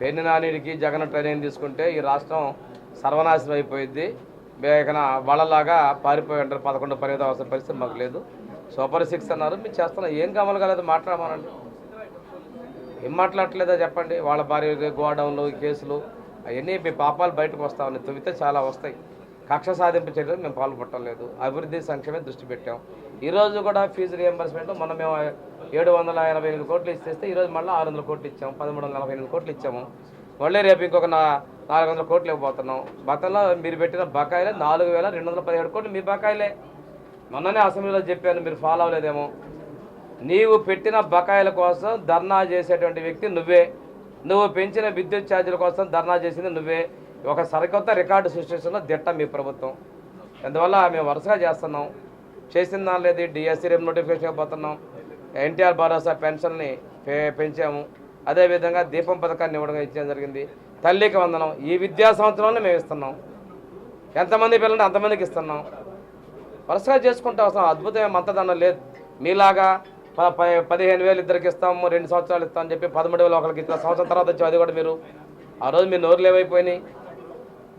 Pen నానిడికి Jagan training తీసుకుంటే ఈ రాష్ట్రం సర్వనాశనం అయిపోయింది. మేకన వాళ్ళలాగా పారిపోయి ఉంటారు పదకొండు పన్నెండు అవసరం పరిస్థితి మాకు లేదు. సూపర్ సిక్స్ అన్నారు. మీరు చేస్తున్నా ఏం కమలు కాలేదు. మాట్లాడమనండి. ఏం మాట్లాడట్లేదో చెప్పండి. వాళ్ళ భార్య గోడౌన్లు కేసులు అవన్నీ మీ పాపాలు బయటకు వస్తామని ఉన్నాయి. చాలా వస్తాయి. కక్ష సాధింపు చర్యలు మేము పాల్పట్టలేదు అభివృద్ధి సంక్షేమే దృష్టి పెట్టాం. ఈరోజు కూడా ఫీజు రియంబర్స్మెంట్ మొన్న మేము ఏడు వందల ఎనభై ఎనిమిది కోట్లు ఇస్తే ఈరోజు మళ్ళీ ఆరు వందల కోట్లు ఇచ్చాము పదమూడు వందల నలభై ఎనిమిది కోట్లు ఇచ్చాము. మళ్ళీ రేపు ఇంకొక నా నాలుగు వందల కోట్లు ఇవ్వబోతున్నాం. గతంలో మీరు పెట్టిన బకాయిలే నాలుగు వేల రెండు వందల పదిహేడు కోట్లు మీ బకాయిలే. మొన్ననే అసెంబ్లీలో చెప్పాను మీరు ఫాలో అవ్వలేదేమో. నీవు పెట్టిన బకాయిల కోసం ధర్నా చేసేటువంటి వ్యక్తి నువ్వే. నువ్వు పెంచిన విద్యుత్ ఛార్జీల కోసం ధర్నా చేసింది నువ్వే. ఒక సరికొత్త రికార్డు సృష్టిస్తున్న దిట్ట మీ ప్రభుత్వం. అందువల్ల మేము వరుసగా చేస్తున్నాం. చేసిన దానిలేదు డిఎస్సీ రేపు నోటిఫికేషన్ పోతున్నాం ఎన్టీఆర్ భరోసా పెన్షన్ని పెంచాము. అదేవిధంగా దీపం పథకాన్ని ఇవ్వడం ఇచ్చడం జరిగింది. తల్లికి వందనం. ఈ విద్యా సంవత్సరంలో మేము ఇస్తున్నాం. ఎంతమంది పిల్లలు అంతమందికి ఇస్తున్నాం. వరుసగా చేసుకుంటే అవసరం. అద్భుతమైన మంతదనం లేదు. మీలాగా ప- ప- పదిహేను వేలు ఇద్దరికి ఇస్తాము రెండు సంవత్సరాలు ఇస్తామని చెప్పి పదమూడు వేలు ఒకరికి ఇచ్చిన సంవత్సరం తర్వాత వచ్చి అది కూడా మీరు. ఆ రోజు మీ నోరులు ఏమైపోయినాయి?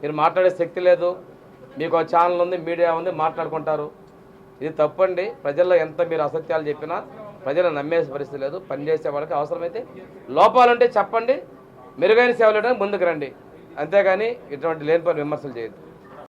మీరు మాట్లాడే శక్తి లేదు. మీకు ఛానల్ ఉంది మీడియా ఉంది మాట్లాడుకుంటారు. ఇది తప్పండి. ప్రజల్లో ఎంత మీరు అసత్యాలు చెప్పినా ప్రజలు నమ్మేసే పరిస్థితి లేదు. పనిచేసే వాళ్ళకి అవసరమైతే లోపాలుంటే చెప్పండి. మెరుగైన సేవలు ఇవ్వడానికి ముందుకు రండి. అంతేగాని ఇటువంటి లేనిపోయిన విమర్శలు చేయొద్దు.